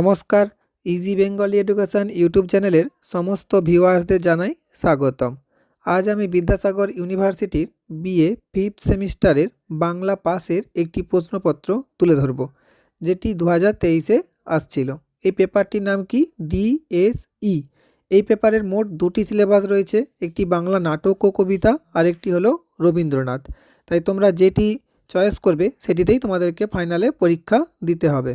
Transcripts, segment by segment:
নমস্কার easy Bengali education YouTube চ্যানেলের সমস্ত ভিউয়ার্সদের জানাই স্বাগতম। আজ আমি বিদ্যাসাগর ইউনিভার্সিটির বিএ ফিফথ সেমিস্টারের বাংলা পাসের একটি প্রশ্নপত্র তুলে ধরব, যেটি দু হাজার তেইশে আসছিল। এই পেপারটির নাম কি? ডিএসই এই পেপারের মোট দুটি সিলেবাস রয়েছে, একটি বাংলা নাটক ও কবিতা, আর একটি হলো রবীন্দ্রনাথ। তাই তোমরা যেটি চয়েস করবে, সেটিতেই তোমাদেরকে ফাইনালে পরীক্ষা দিতে হবে।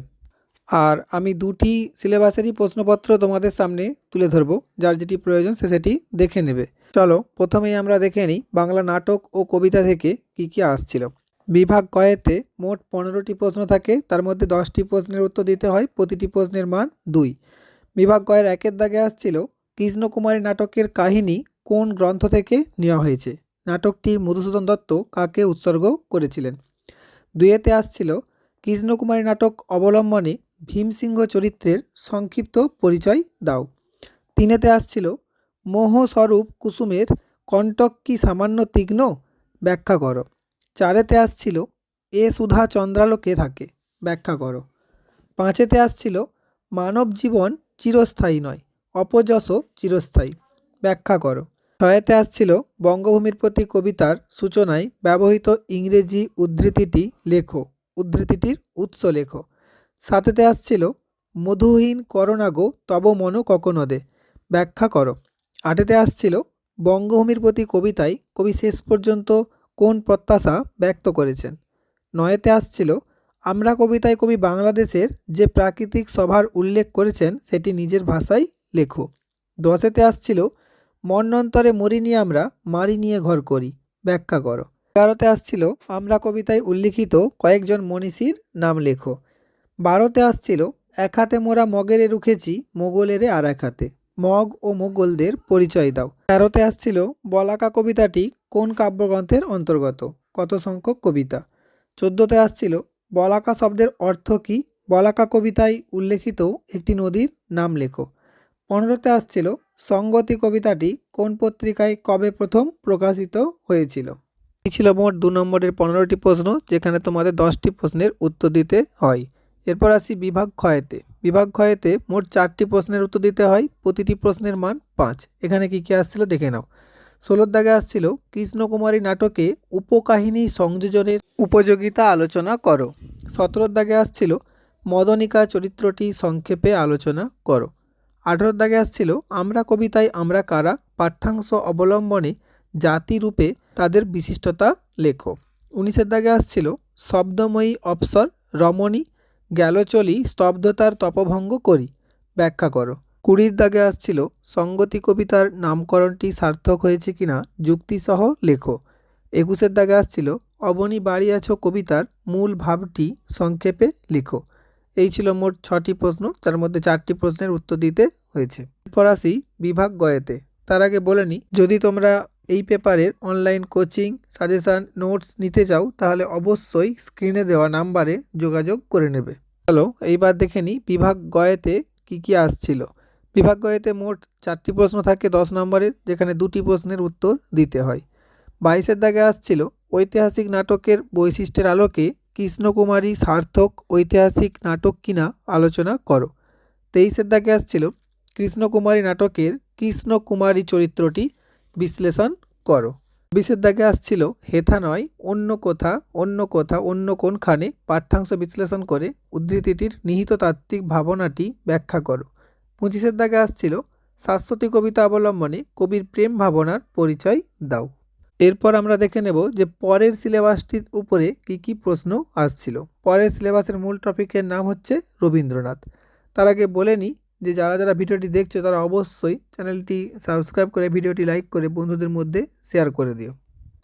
আর আমি দুটি সিলেবাসেরই প্রশ্নপত্র তোমাদের সামনে তুলে ধরবো, যার যেটি প্রয়োজন সে সেটি দেখে নেবে। চলো, প্রথমেই আমরা দেখে নিই বাংলা নাটক ও কবিতা থেকে কি কি আসছিল। বিভাগ কয়েতে মোট পনেরোটি প্রশ্ন থাকে, তার মধ্যে দশটি প্রশ্নের উত্তর দিতে হয়, প্রতিটি প্রশ্নের মান দুই। বিভাগ কয়ের একের দাগে আসছিল, কৃষ্ণকুমারী নাটকের কাহিনী কোন গ্রন্থ থেকে নেওয়া হয়েছে? নাটকটি মধুসূদন দত্ত কাকে উৎসর্গ করেছিলেন? দুয়েতে আসছিল, কৃষ্ণকুমারী নাটক অবলম্বনে ভীমসিংহ চরিত্রের সংক্ষিপ্ত পরিচয় দাও। তিনেতে আসছিল মোহস্বরূপ কুসুমের কণ্টক কি সামান্য তীক্ষ্ণ? ব্যাখ্যা করো। চারেতে আসছিল এ সুধা চন্দ্রালোকে থাকে? ব্যাখ্যা করো। পাঁচেতে আসছিল মানব জীবন চিরস্থায়ী নয়, অপযশ চিরস্থায়ী। ব্যাখ্যা করো। ছয়েতে আসছিল বঙ্গভূমির প্রতি কবিতার সূচনায় ব্যবহৃত ইংরেজি উদ্ধৃতিটি লেখো, উদ্ধৃতিটির উৎস লেখো। সাথেতে আসছিল, মধুহীন করোনাগো তব মন ককনদে ব্যাখ্যা করো। আটেতে আসছিল, বঙ্গভূমির প্রতি কবিতায় কবি শেষ পর্যন্ত কোন প্রত্যাশা ব্যক্ত করেছেন? নয়েতে আসছিল, আমরা কবিতায় কবি বাংলাদেশের যে প্রাকৃতিক সভার উল্লেখ করেছেন, সেটি নিজের ভাষায় লেখো। দশেতে আসছিল মন্বন্তরে মরিনি আমরা, মারি নিয়ে ঘর করি। ব্যাখ্যা করো। এগারোতে আসছিল, আমরা কবিতায় উল্লিখিত কয়েকজন মনীষীর নাম লেখো। বারোতে আসছিল, এক হাতে মোরা মগেরে রুখেছি, মোগলেরে আর এক হাতে। মগ ও মোগলদের পরিচয় দাও। তেরোতে আসছিল, বলাকা কবিতাটি কোন কাব্যগ্রন্থের অন্তর্গত? কত সংখ্যক কবিতা? চোদ্দোতে আসছিল, বলাকা শব্দের অর্থ কী? বলাকা কবিতায় উল্লেখিত একটি নদীর নাম লেখো। পনেরোতে আসছিল, সঙ্গতি কবিতাটি কোন পত্রিকায় কবে প্রথম প্রকাশিত হয়েছিল? ছিল মোট দু নম্বরের পনেরোটি প্রশ্ন, যেখানে তোমাদের দশটি প্রশ্নের উত্তর দিতে হয়। এরপর আসি বিভাগ ক্ষয়েতে। বিভাগ ক্ষয়েতে মোট চারটি প্রশ্নের উত্তর দিতে হয়, প্রতিটি প্রশ্নের মান পাঁচ। এখানে কী কী আসছিল দেখে নাও। ষোলোর দাগে আসছিল, কৃষ্ণকুমারী নাটকে উপকাহিনী সংযোজনের উপযোগিতা আলোচনা করো। সতেরোর দাগে আসছিল, মদনিকা চরিত্রটি সংক্ষেপে আলোচনা করো। আঠেরোর দাগে আসছিল, আমরা কবিতায় আমরা কারা, পাঠ্যাংশ অবলম্বনে জাতিরূপে তাদের বিশিষ্টতা লেখো। উনিশের দাগে আসছিল, শব্দময়ী অপসর রমণী গেল চলি স্তব্ধতার তপভঙ্গ করি। ব্যাখ্যা করো। কুড়ির দাগে আসছিল, সঙ্গতি কবিতার নামকরণটি সার্থক হয়েছে কিনা যুক্তিসহ লেখো। একুশের দাগে আসছিল, অবনী বাড়ি আছো কবিতার মূল ভাবটি সংক্ষেপে লেখো। এই ছিল মোট ছটি প্রশ্ন তার মধ্যে চারটি প্রশ্নের উত্তর দিতে হয়েছে। এরপর আসি বিভাগ গয়েতে। তার আগে বলে নিই যদি তোমরা এই পেপারের অনলাইন কোচিং, সাজেশান, নোটস নিতে চাও, তাহলে অবশ্যই স্ক্রিনে দেওয়া নাম্বারে যোগাযোগ করে নেবে। চলো, এইবার দেখে নিই বিভাগ গয়েতে কী কী আসছিল। বিভাগ গয়েতে মোট চারটি প্রশ্ন থাকে দশ নম্বরের, যেখানে দুটি প্রশ্নের উত্তর দিতে হয়। বাইশের দাগে আসছিল, ঐতিহাসিক নাটকের বৈশিষ্ট্যের আলোকে কৃষ্ণকুমারী সার্থক ঐতিহাসিক নাটক কিনা আলোচনা করো। তেইশের দাগে আসছিল, কৃষ্ণকুমারী নাটকের কৃষ্ণকুমারী চরিত্রটি বিশ্লেষণ করো। বিশের দাগে আসছিল, হেথা নয়, অন্য কোথা অন্য কোথা, অন্য কোনখানে, পাঠ্যাংশ বিশ্লেষণ করে উদ্ধৃতিটির নিহিত তাত্ত্বিক ভাবনাটি ব্যাখ্যা করো। পঁচিশের দাগে আসছিল, শাশ্বতী কবিতা অবলম্বনে কবির প্রেম ভাবনার পরিচয় দাও। এরপর আমরা দেখে নেব যে পরের সিলেবাসটির উপরে কি কি প্রশ্ন আসছিল। পরের সিলেবাসের মূল টপিকের নাম হচ্ছে রবীন্দ্রনাথ। তার আগে বলে নিই যে যারা যারা ভিডিওটি দেখছ তারা অবশ্যই চ্যানেলটি সাবস্ক্রাইব করে ভিডিওটি লাইক করে বন্ধুদের মধ্যে শেয়ার করে দিও।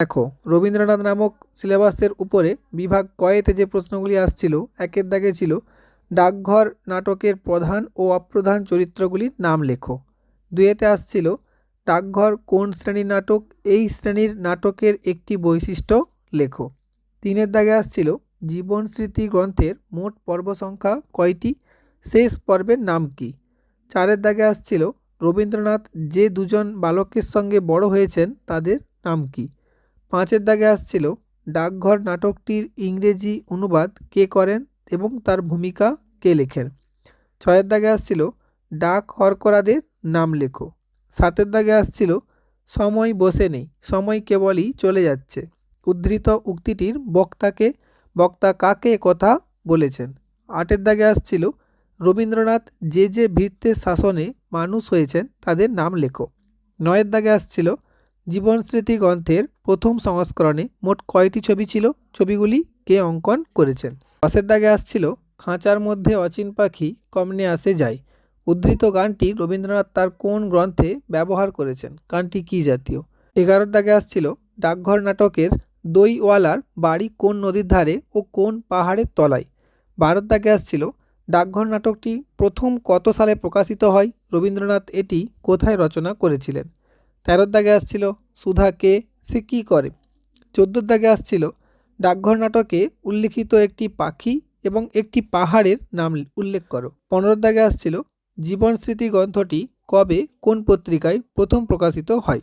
দেখো, রবীন্দ্রনাথ নামক সিলেবাসের উপরে বিভাগ কয়েতে যে প্রশ্নগুলি আসছিল, একের দাগে ছিল, ডাকঘর নাটকের প্রধান ও অপ্রধান চরিত্রগুলির নাম লেখো। দুয়েতে আসছিল, ডাকঘর কোন শ্রেণির নাটক, এই শ্রেণির নাটকের একটি বৈশিষ্ট্য লেখো। তিনের দাগে আসছিল, জীবন স্মৃতি গ্রন্থের মোট পর্ব সংখ্যা কয়টি, শেষ পর্বের নাম কী? চারের দাগে আসছিল, রবীন্দ্রনাথ যে দুজন বালকের সঙ্গে বড় হয়েছেন তাদের নাম কী? পাঁচের দাগে আসছিল, ডাকঘর নাটকটির ইংরেজি অনুবাদ কে করেন এবং তার ভূমিকা কে লেখেন? ছয়ের দাগে আসছিল, ডাক হরকরাদের নাম লেখো। সাতের দাগে আসছিল, সময় বসে নেই, সময় কেবলই চলে যাচ্ছে। উদ্ধৃত উক্তিটির বক্তাকে, বক্তা কাকে কথা বলেছেন? আটের দাগে আসছিল রবীন্দ্রনাথ যে যে ভৃত্যের শাসনে মানুষ হয়েছেন, তাদের নাম লেখো। নয়ের দাগে আসছিল, জীবন স্মৃতি গ্রন্থের প্রথম সংস্করণে মোট কয়টি ছবি ছিল? ছবিগুলি কে অঙ্কন করেছেন? দশের দাগে আসছিল, খাঁচার মধ্যে অচিন পাখি কমনে আসে যায়। উদ্ধৃত গানটি রবীন্দ্রনাথ তার কোন গ্রন্থে ব্যবহার করেছেন? গানটি কী জাতীয়? এগারোর দাগে আসছিল, ডাকঘর নাটকের দইওয়ালার বাড়ি কোন নদীর ধারে ও কোন পাহাড়ের তলায়? বারোর দাগে আসছিল ডাকঘর নাটকটি প্রথম কত সালে প্রকাশিত হয়? রবীন্দ্রনাথ এটি কোথায় রচনা করেছিলেন? তেরোর দাগে আসছিল, সুধা কে সে কী করে? চোদ্দোর দাগে আসছিল, ডাকঘর নাটকে উল্লিখিত একটি পাখি এবং একটি পাহাড়ের নাম উল্লেখ করো। পনেরোর দাগে আসছিল, জীবন স্মৃতি গ্রন্থটি কবে কোন পত্রিকায় প্রথম প্রকাশিত হয়?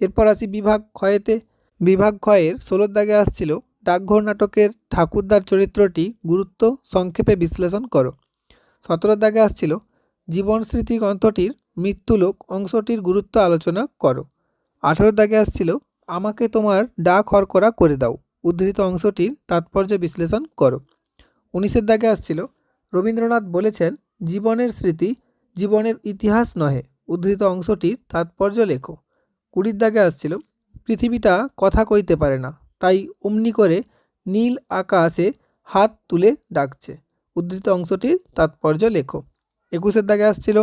এরপর আসি বিভাগ ক্ষয়েতে। বিভাগ ক্ষয়ের ষোলোর দাগে আসছিল ডাকঘর নাটকের ঠাকুরদার চরিত্রটি গুরুত্ব সংক্ষেপে বিশ্লেষণ করো। সতেরোর দাগে আসছিল, জীবন স্মৃতি গ্রন্থটির মৃত্যুলোক অংশটির গুরুত্ব আলোচনা করো। আঠেরোর দাগে আসছিল, আমাকে তোমার ডাক হরকরা করে দাও। উদ্ধৃত অংশটির তাৎপর্য বিশ্লেষণ করো। উনিশের দাগে আসছিল, রবীন্দ্রনাথ বলেছেন, জীবনের স্মৃতি জীবনের ইতিহাস নহে। উদ্ধৃত অংশটির তাৎপর্য লেখো। কুড়ির দাগে আসছিল, পৃথিবীটা কথা কইতে পারে না। তাই অমনি করে নীল আকাশে হাত তুলে ডাকছে। উদ্ধৃত অংশটির তাৎপর্য লেখো। একুশের দাগে আসছিল,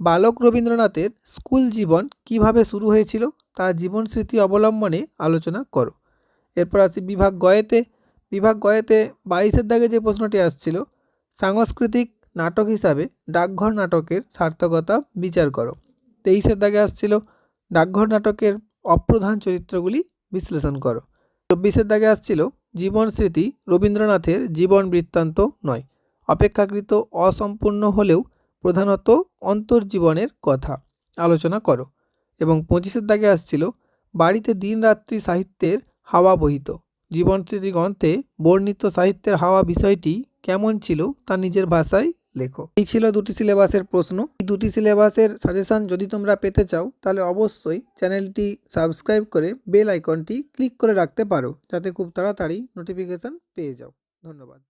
বালক রবীন্দ্রনাথের স্কুল জীবন কীভাবে শুরু হয়েছিল তা জীবন স্মৃতি অবলম্বনে আলোচনা করো। এরপর আসি বিভাগ গয়েতে। বিভাগ গয়েতে বাইশের দাগে যে প্রশ্নটি আসছিল, সাংস্কৃতিক নাটক হিসাবে ডাকঘর নাটকের সার্থকতা বিচার করো। তেইশের দাগে আসছিল, ডাকঘর নাটকের অপ্রধান চরিত্রগুলি বিশ্লেষণ করো। চব্বিশের দাগে আসছিল জীবন স্মৃতি রবীন্দ্রনাথের জীবন বৃত্তান্ত নয়। অপেক্ষাকৃত অসম্পূর্ণ হলেও প্রধানত অন্তর্জীবনের কথা। আলোচনা করো। এবং পঁচিশের দাগে আসছিল বাড়িতে দিনরাত্রি সাহিত্যের হাওয়া বহিত। জীবন স্মৃতি গ্রন্থে বর্ণিত সাহিত্যের হাওয়া বিষয়টি কেমন ছিল তা নিজের ভাষায় লেখো। এই ছিল দুটি সিলেবাসের প্রশ্ন। এই দুটি সিলেবাসের সাজেশান যদি তোমরা পেতে চাও, তাহলে অবশ্যই চ্যানেলটি সাবস্ক্রাইব করে বেল আইকনটি ক্লিক করে রাখতে পারো, যাতে খুব তাড়াতাড়ি নোটিফিকেশান পেয়ে যাও। ধন্যবাদ।